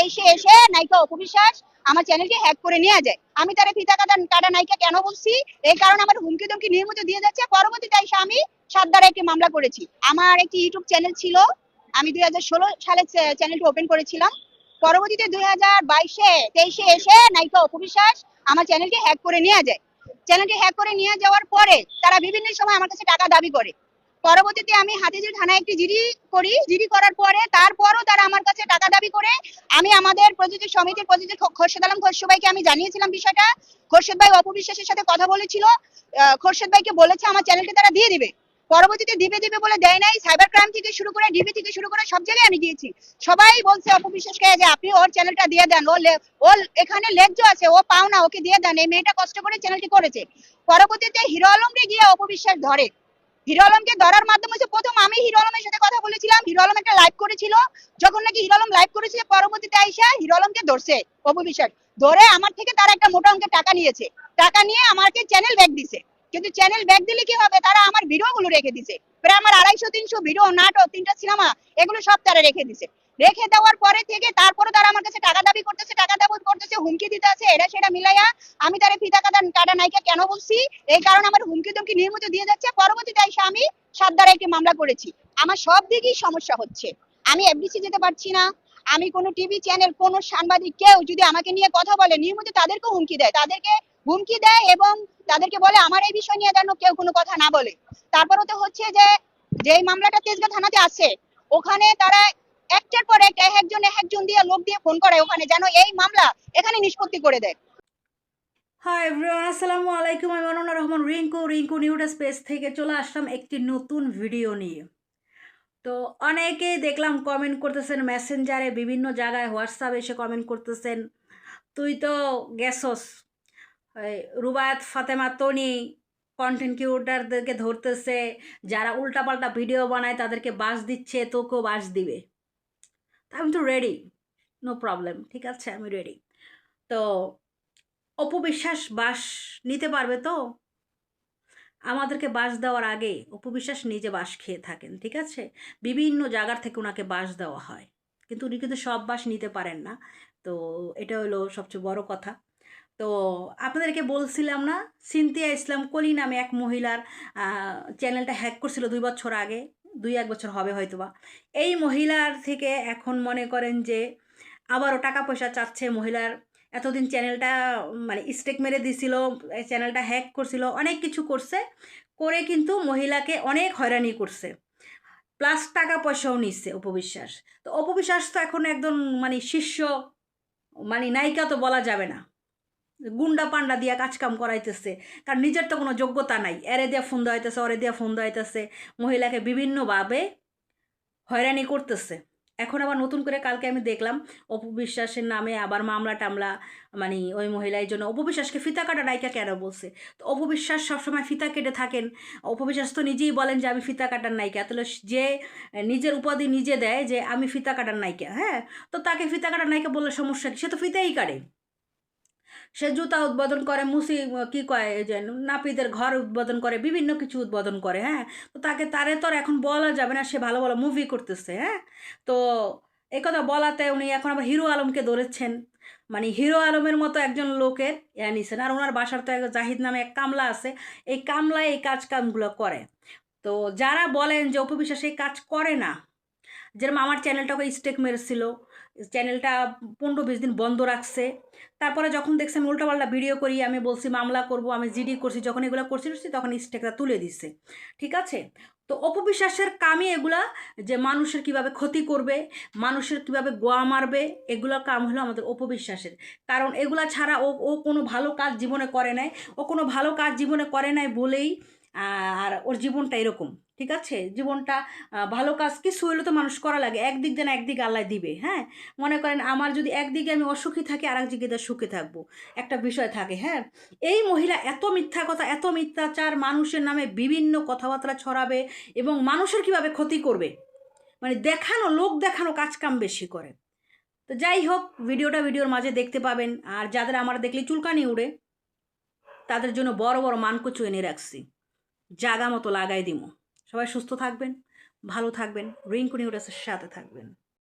তেইশে এসে নায়িকা অপবিশ্বাস আমার চ্যানেলকে হ্যাক করে নিয়ে যায়। আমি তারা ফিতা কাটা কাটা নায়িকা কেন বলছি? এই কারণে আমার হুমকি ধমকি নিয়মিত দিয়ে যাচ্ছে। পরবর্তীতে এসে আমি সাত দ্বারা একটি মামলা করেছি। আমার একটি ইউটিউব চ্যানেল ছিল। আমি দুই হাজার ষোলো সালে চ্যানেলটি ওপেন করেছিলাম। পরবর্তীতে দুই হাজার বাইশে, তেইশে এসে নায়িকা অপবিশ্বাস আমার চ্যানেলকে হ্যাক করে নিয়ে যায়। চ্যানেলটি হ্যাক করে নিয়ে যাওয়ার পরে তারা বিভিন্ন সময় আমার কাছে টাকা দাবি করে। পরবর্তীতে আমি হাতিঝিল থানায় একটি জিডি করি। জিডি করার পরে তারপরও তারা আমার কাছে টাকা দাবি করে, আমি আমাদের প্রযোজক সমিতির প্রযোজক খোরশেদ আলম খোরশু ভাইকে আমি জানিয়েছিলাম বিষয়টা। খোরশেদ ভাই অপবিশ্বাসের সাথে কথা বলেছিল। খোরশেদ ভাইকে বলেছে, আমার চ্যানেলটি তারা দিয়ে দিবে। পরবর্তীতে দিবে দিবে বলে দেয় নাই। সাইবার ক্রাইম থেকে শুরু করে, ডিবি থেকে শুরু করে সব জায়গায় আমি দিয়েছি সবাই বলছে অপবিশ্বাসকে যে আপনি ওর চ্যানেলটা দিয়ে দেন। ও ওর এখানে লেজ্জ আছে, ও পাও না, ওকে দিয়ে দেন। এই মেয়েটা কষ্ট করে চ্যানেলটি করেছে। পরবর্তীতে হিরো আলমকে গিয়ে অপবিশ্বাস ধরে। হিরো আলমকে ধরার মাধ্যমে হচ্ছে প্রথম আমি হিরো আলমের সাথে কথা বলেছিলাম, হিরো আলম একটা লাইভ করেছিল। যখন নাকি হিরো আলম লাইভ করেছিল, পরবর্তীতে আইসা হিরো আলমকে ধরছে অপবিশ্বাস ধরে আমার থেকে তারা একটা মোটা অঙ্কের টাকা নিয়েছে। টাকা নিয়ে আমাকে চ্যানেল ব্যাগ দিছে। কিন্তু চ্যানেল ব্যাগ দিলে কি হবে? তারা আমার ভিডিও গুলো রেখে দিছে। প্রায় আমার আড়াইশো, তিনশো ভিডিও নাটক, তিনটা সিনেমা এগুলো সব তারা রেখে দিছে। রেখে দেওয়ার পরে থেকে তারপরে তারা আমার কাছে টাকা দাবি করতেছে, টাকা দাবি করতেছে, হুমকি দিতে আছে এটা সেটা মিলাইয়া আমি তারা ফিতা কাটা কাটা নায়িকা কেন বলছি? এই কারণে আমার হুমকি ধমকি নিয়মিত দিয়ে যাচ্ছে। পরবর্তীতে এসে আমি সাত দ্বারা একটি মামলা করেছি। আমার সব দিকেই সমস্যা হচ্ছে। আমি এফডিসি যেতে পারছি না। আমি কোনো টিভি চ্যানেল কোনো সাংবাদিক, কেউ যদি আমাকে নিয়ে কথা বলে নিয়মিত তাদেরকেও হুমকি দেয়। তাদেরকে হুমকি দেয় এবং তাদেরকে বলে, আমার এই বিষয় নিয়ে যেন কেউ কোনো কথা না বলে। তারপরে তো হচ্ছে যে যে এই মামলাটা তেজগাঁ থানাতে আছে, ওখানে তারা একটার পর একটা এক একজন এক একজন দিয়ে লোক দিয়ে ফোন করে ওখানে, যেন এই মামলা এখানে নিষ্পত্তি করে দেয়। হাই এভরিওয়ান আসসালামু আলাইকুম। আমি অনন্যা রহমান রিঙ্কু রিঙ্কু নিউডা স্পেস থেকে চলে আসলাম একটি নতুন ভিডিও নিয়ে। তো অনেকেই দেখলাম কমেন্ট করতেছেন মেসেঞ্জারে বিভিন্ন জায়গায় হোয়াটসঅ্যাপ এসে কমেন্ট করতেছেন, তুই তো এই রুবায়াত, ফাতেমা, তনি কন্টেন্ট ক্রিয়েটারদেরকে ধরতেছে, যারা উল্টাপাল্টা ভিডিও বানায় তাদেরকে বাস দিচ্ছে, তোকেও বাস দিবে। আমি তো রেডি নো প্রবলেম ঠিক আছে, আমি রেডি তো অপবিশ্বাস বাস নিতে পারবে তো? আমাদেরকে বাস দেওয়ার আগে অপবিশ্বাস নিজে বাস খেয়ে থাকেন, ঠিক আছে? বিভিন্ন জায়গার থেকে ওনাকে বাস দেওয়া হয়। কিন্তু উনি কিন্তু সব বাস নিতে পারেন না। তো এটা হলো সবচেয়ে বড় কথা। তো আপনাদেরকে বলছিলাম না সিনতিয়া ইসলাম কলি নামে এক মহিলার চ্যানেলটা হ্যাক করছিল দুই বছর আগে। দুই এক বছর হবে হয়তোবা। এই মহিলার থেকে এখন মনে করেন যে, আবারও টাকা পয়সা চাচ্ছে মহিলার। এতদিন চ্যানেলটা মানে স্টেক মেরে দিছিল চ্যানেলটা হ্যাক করছিল, অনেক কিছু করছে, করে কিন্তু মহিলাকে অনেক হয়রানি করছে। প্লাস টাকা পয়সাও নিচ্ছে অপবিশ্বাস তো অপবিশ্বাস তো এখন একদম মানে শিষ্য মানে নায়িকা তো বলা যাবে না। গুন্ডা পান্ডা দিয়া কাজকাম করাইতেছে। কারণ নিজের তো কোনো যোগ্যতা নাই। এরে দিয়া ফোন দেওয়াইতেছে, ওরে দিয়া ফোন দেওয়াইতেছে। মহিলাকে বিভিন্নভাবে হয়রানি করতেছে। এখন আবার নতুন করে কালকে আমি দেখলাম অপবিশ্বাসের নামে আবার মামলা টামলা মানে ওই মহিলার জন্য। অপবিশ্বাসকে ফিতা কাটা নায়িকা কেন বলছে? তো অপবিশ্বাস সবসময় ফিতা কেটে থাকেন। অপবিশ্বাস তো নিজেই বলেন যে, আমি ফিতা কাটার নায়িকা। তাহলে যে নিজের উপাধি নিজে দেয় যে, আমি ফিতা কাটার নায়িকা। হ্যাঁ? তো তাকে ফিতা কাটার নায়িকা বললে সমস্যা কি? সে তো ফিতাই কাটে। সে জুতা উদ্বোধন করে, মুসি কি কয় যে নাপিতের ঘর উদ্বোধন করে, বিভিন্ন কিছু উদ্বোধন করে হ্যাঁ? তো তাকে, তারে তো আর এখন বলা যাবে না, সে ভালো ভালো মুভি করতেছে হ্যাঁ? তো এই কথা বলাতে উনি এখন আবার হিরো আলমকে ধরেছেন। মানে হিরো আলমের মতো একজন লোকের ইয়া নিছেন। আর ওনার বাসার তো জাহিদ নামে এক কামলা আছে। এই কামলা এই কাজ কামগুলো করে। তো যারা বলেন যে অপবিশ্বাস এই কাজ করে না যেরকম আমার চ্যানেলটাকে স্টেক মেরেছিল চ্যানেলটা পনেরো বিশ দিন বন্ধ রাখছে। তারপরে যখন দেখছি আমি উল্টাপাল্টা ভিডিও করি, আমি বলছি, মামলা করব, আমি জিডি করছি। যখন এগুলো করছি তখন স্টেকটা তুলে দিচ্ছে ঠিক আছে? তো অপবিশ্বাসের কামই এগুলা, যে মানুষের কীভাবে ক্ষতি করবে, মানুষের কীভাবে গোয়া মারবে, এগুলো কাম হলো আমাদের অপবিশ্বাসের। কারণ এগুলা ছাড়া ও ও কোনো ভালো কাজ জীবনে করে নাই। ও কোনো ভালো কাজ জীবনে করে নাই বলেই আর ওর জীবনটা এরকম। ঠিক আছে? জীবনটা ভালো কাজ কিছু হইলে তো মানুষ করা লাগে। একদিক যেন একদিক আল্লাহ দিবে হ্যাঁ? মনে করেন আমার যদি একদিকে আমি অসুখী থাকি আর একদিকে তো সুখে থাকব। একটা বিষয় থাকে হ্যাঁ? এই মহিলা এত মিথ্যা কথা, এত মিথ্যাচার মানুষের নামে বিভিন্ন কথাবার্তা ছড়াবে এবং মানুষের কীভাবে ক্ষতি করবে? মানে দেখানো, লোক দেখানো কাজকাম বেশি করে। তো যাই হোক, ভিডিওটা ভিডিওর মাঝে দেখতে পাবেন। আর যাদের আমার দেখলে চুলকানি উড়ে, তাদের জন্য বড় বড় মানকচু এনে রাখছি। জাগা মতো লাগাই দিমু। সবাই সুস্থ থাকবেন ভালো থাকবেন রিঙ্কু নিউটাসের সাথে থাকবেন।